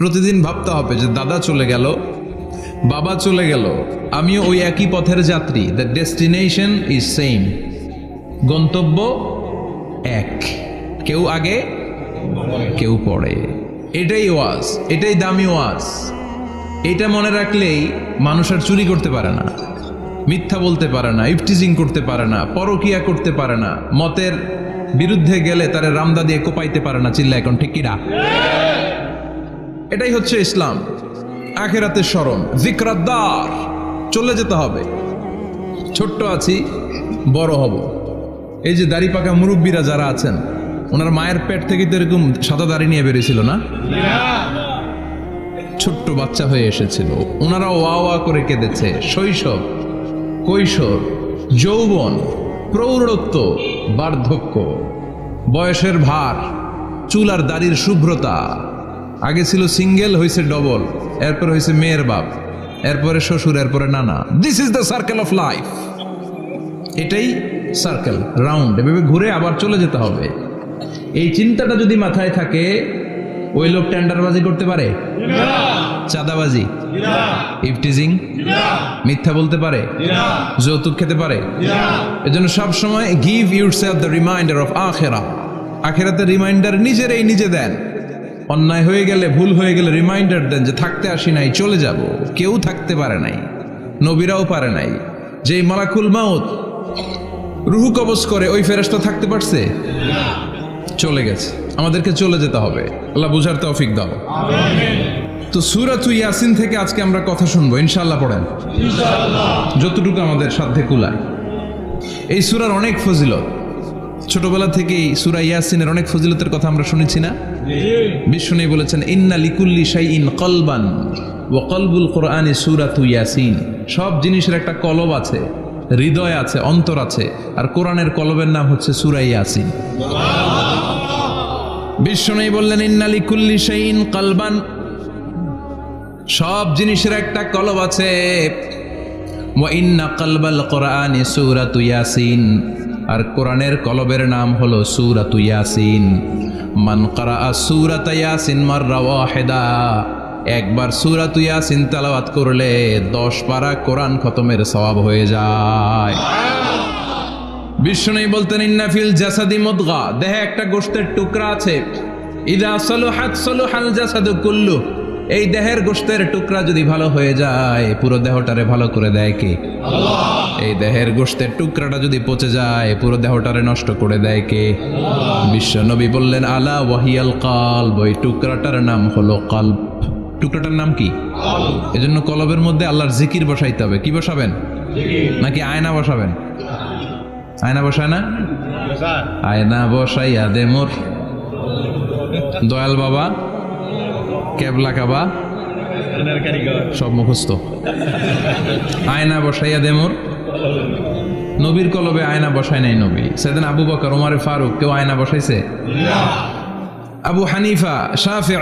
প্রতিদিন ভাবতে হবে যে দাদা চলে গেল, বাবা চলে গেল। আমিও ওই একই পথের যাত্রী। দ্য ডেস্টিনেশন ইজ সেম গন্তব্য এক। কেউ আগে, কেউ পড়ে এটাই ওয়াজ, এটাই দামি ওয়াজ। এটা মনে রাখলেই মানুষ আর চুরি করতে পারে না, মিথ্যা বলতে পারে না, ইফটিজিং করতে পারে না, পরকিয়া করতে পারে না, মতের বিরুদ্ধে গেলে তারা রামদা দিয়ে কোপাইতে পারে না চিল্লা এখন ঠিক কিনা এটাই হচ্ছে ইসলাম। আখেরাতের স্মরণ। জিক্রাদ্দার চলে যেতে হবে। ছোট্ট আছি, বড় হব। এই যে দাড়ি পাকা মুরব্বীরা যারা আছেন, ওনার মায়ের পেট থেকে তো এরকম সাদা দাড়ি নিয়ে বেরিয়েছিল না? ছোট্ট বাচ্চা হয়ে এসেছিল। ওনারা ওয়া ওয়া করে কেঁদেছে। শৈশব, কৈশোর, যৌবন, প্রৌঢ়ত্ব, বার্ধক্য, বয়সের ভার, চুল আর দাড়ির শুভ্রতা। আগে ছিল সিঙ্গেল হয়েছে ডবল, এরপর হয়েছে মেয়ের বাপ, এরপরে শ্বশুর, এরপরে নানা। This is the circle of life এটাই সার্কেল রাউন্ড এভাবে ঘুরে আবার চলে যেতে হবে। এই চিন্তাটা যদি মাথায় থাকে, ওই লোক টেন্ডারবাজি করতে পারে? চাঁদাবাজি? ইফটিজিং মিথ্যা বলতে পারে? যৌতুক খেতে পারে? এজন্য সব সময় give yourself the reminder of আখেরা। আখেরাতে রিমাইন্ডার নিজেরাই নিজে দেন। অন্যায় হয়ে গেলে ভুল হয়ে গেলে রিমাইন্ডার দেন যে থাকতে আসি নাই চলে যাব। কেউ থাকতে পারে নাই নবীরাও পারে নাই। যে মালাকুল মাউত রুহু কবজ করে ওই ফেরেশতা থাকতে পারছে? চলে গেছে। আমাদেরকে চলে যেতে হবে। আল্লাহ বুঝার তৌফিক দাও। তো সুরাত ইয়াসিন থেকে আজকে আমরা কথা শুনব ইনশাল্লাহ পড়েন। যতটুকু আমাদের সাধ্যে কুলায়। এই সুরার অনেক ফজিলত। ছোটবেলা থেকেই সুরা ইয়াসিনের অনেক ফজিলতের কথা আমরা শুনেছি না? বিষ্ণু বলেছেন ইন্না লিকুল্লি শাই ইন কলবান ও কলবুল কোরআনে সুরাত ইয়াসিন। সব জিনিসের একটা কলব আছে হৃদয় আছে অন্তর আছে আর কোরআনের কলবের নাম হচ্ছে সুরা ইয়াসিন। বিষ্ণু বললেন ইন্নালি কুল্লি ইন কলবান। সব জিনিসের একটা কলব আছে ওয়া ইন্না কলবাল কোরআনে সুরাত ইয়াসিন। আর কোরআনের কলবের নাম হলো সুরাত ইয়াসিন। মান করা সুরাত ইয়াসিন মাররা ওয়াহিদা। একবার সুরাত ইয়াসিন তেলাওয়াত করলে দশ পারা কোরআন খতমের সওয়াব হয়ে যায়। বিষ্ণু বলতেন ইন্নাফিল জাসাদি মুদগা। দেহে একটা গোশতের টুকরা আছে। ইদা সলুহাত সলুহাল জাসাদু কুল্লু এই দেহের গোশতের টুকরা যদি ভালো হয়ে যায় পুরো দেহটারে ভালো করে দেয় কে? এই দেহের গোশতের টুকরাটা যদি পচে যায় পুরো দেহটারে নষ্ট করে দেয় কে? বিশ্ব নবী বললেন আলা ওয়াহিয়াল কালব ওই টুকরাটার নাম হলো কাল্ব। টুকরাটার নাম কি? এজন্য কলবের মধ্যে আল্লাহর জিকির বসাইতে হবে। কি বসাবেন? নাকি আয়না বসাবেন? আয়না বসায় না? আয়না বসাইয়া দে মোর। দয়াল বাবা। কেবলা কাবা? সব মুখস্থ। আয়না বসাইয়া দে মোর। নবীর কলবে আয়না বসায় নাই নবী। সেদিন আবু বকর ওমারে ফারুক কেউ আয়না বসাইছে? আবু হানিফা শাফি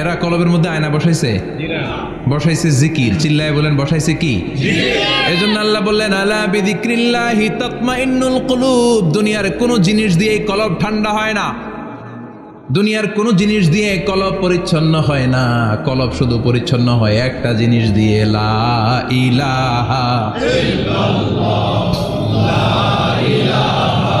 এরা কলবের মধ্যে আয়না বসাইছে? বসাইছে জিকির। চিল্লায় বলেন বসাইছে কি? এজন্য আল্লাহ বললেন আলা বিদিক্রিল্লাহি তাতমাইন্নুল কুলুব। দুনিয়ার কোনো জিনিস দিয়ে কলব ঠান্ডা হয় না। দুনিয়ার কোনো জিনিস দিয়ে কলব পরিচ্ছন্ন হয় না। কলব শুধু পরিচ্ছন্ন হয় একটা জিনিস দিয়ে। লা ইলাহা লা ইলাহা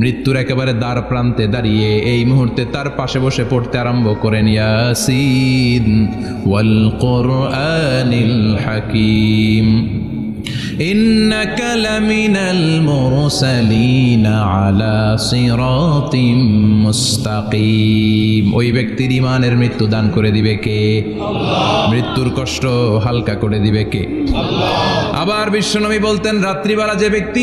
মৃত্যুর একেবারে দ্বার প্রান্তে দাঁড়িয়ে এই মুহূর্তে তার পাশে বসে পড়তে আরম্ভ করেন ইয়াসিন ওয়াল কোরআনিল হাকিম إنك لمن المرسلين على صراط মুস্তাকিম ওই ব্যক্তির ইমানের মৃত্যু দান করে দিবে কে মৃত্যুর কষ্ট হালকা করে দিবে কে আবার বিশ্বনবী বলতেন রাত্রিবেলা যে ব্যক্তি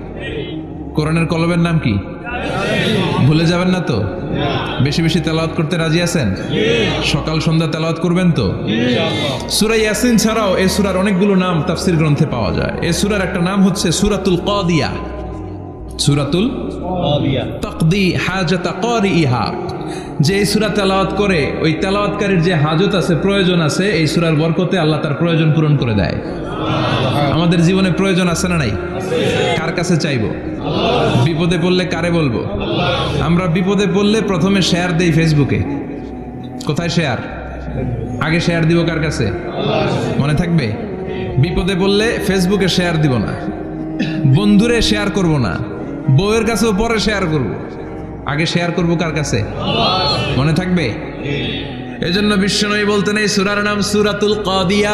কোরআনের কলবের নাম কি? ভুলে যাবেন না তো? বেশি বেশি তেলাওয়াত করতে রাজি আছেন? সকাল সন্ধ্যা তেলাওয়াত করবেন তো? সুরা ইয়াসিন ছাড়াও এ সুরার অনেকগুলো নাম তাফসির গ্রন্থে পাওয়া যায়। এ সুরার একটা নাম হচ্ছে সুরাতুল কদিয়া। সুরাতুল তকদি হাজাতা ইহা যে এই সুরা তেলাওয়াত করে ওই তেলাওয়াতকারীর যে হাজত আছে প্রয়োজন আছে এই সুরার বরকতে আল্লাহ তার প্রয়োজন পূরণ করে দেয়। আমাদের জীবনে প্রয়োজন আছে না নাই? কার কাছে চাইব? বিপদে পড়লে কারে বলব? আমরা বিপদে পড়লে প্রথমে শেয়ার দেই ফেসবুকে কোথায় শেয়ার আগে শেয়ার দিব কার কাছে? মনে থাকবে? বিপদে বললে ফেসবুকে শেয়ার দিব না। বন্ধুরে শেয়ার করব না। বউয়ের কাছেও পরে শেয়ার করব। আগে শেয়ার করব কার কাছে? মনে থাকবে? এজন্য বিশ্বনবী বলতেন, এই সুরার নাম সুরাতুল কাদিয়া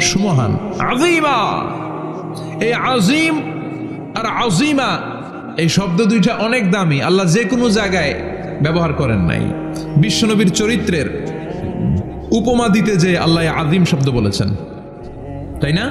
সুমহান। আজিমা। এই আজিম আর আজিমা, এই শব্দ দুইটা অনেক দামি। আল্লাহ যে কোনো জায়গায় ব্যবহার করেন নাই। বিশ্বনবীর চরিত্রের উপমা দিতে যে আল্লাহ আজিম শব্দ বলেছেন। তাই না?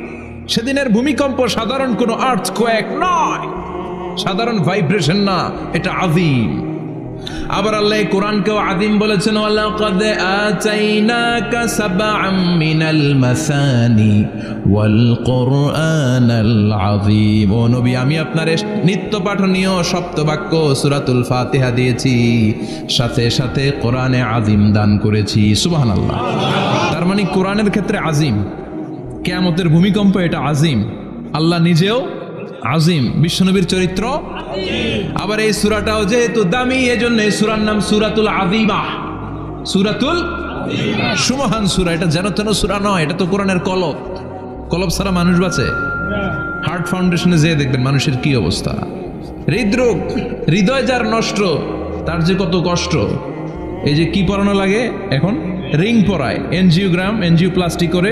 সেদিনের ভূমিকম্প সাধারণ কোনো আর্থ কোয়েক নয়। সাধারণ ভাইব্রেশন না, এটা আদিম। আবার আল্লাহ কোরআনকেও আদিম বলেছেন, ওয়ালাকাদ আতাইনাকা সাবআম মিনাল মাসানি নবী, আমি আপনার নিত্য পাঠনীয় সপ্তবাক্য সূরাতুল ফাতিহা দিয়েছি। সাথে সাথে কোরআনে আযীম দান করেছি। সুবহানাল্লাহ। তার মানে কোরআনের ক্ষেত্রে আযীম। কেয়ামতের ভূমিকম্প এটা আজিম। আল্লাহ নিজেও আজিম। বিশ্বনবীর চরিত্র আবার এই সুরাটাও যেহেতু দামি, এজন্য এই সুরার নাম সুরাতুল আদিমা সুরাতুল সুমহান সুরা, এটা যেন তেন সুরা নয়, এটা তো কোরআনের কলব। কলব ছাড়া মানুষ বাঁচে? হার্ট ফাউন্ডেশনে যেয়ে দেখবেন মানুষের কি অবস্থা। হৃদরোগ, হৃদয় যার নষ্ট, তার যে কত কষ্ট। এই যে কি পরানো লাগে? এখন রিং পরায়, এনজিওগ্রাম এনজিও প্লাস্টিক করে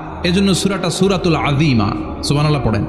এজন্য সুরাটা সুরাতুল আদিমা সুবহানাল্লাহ পড়েন।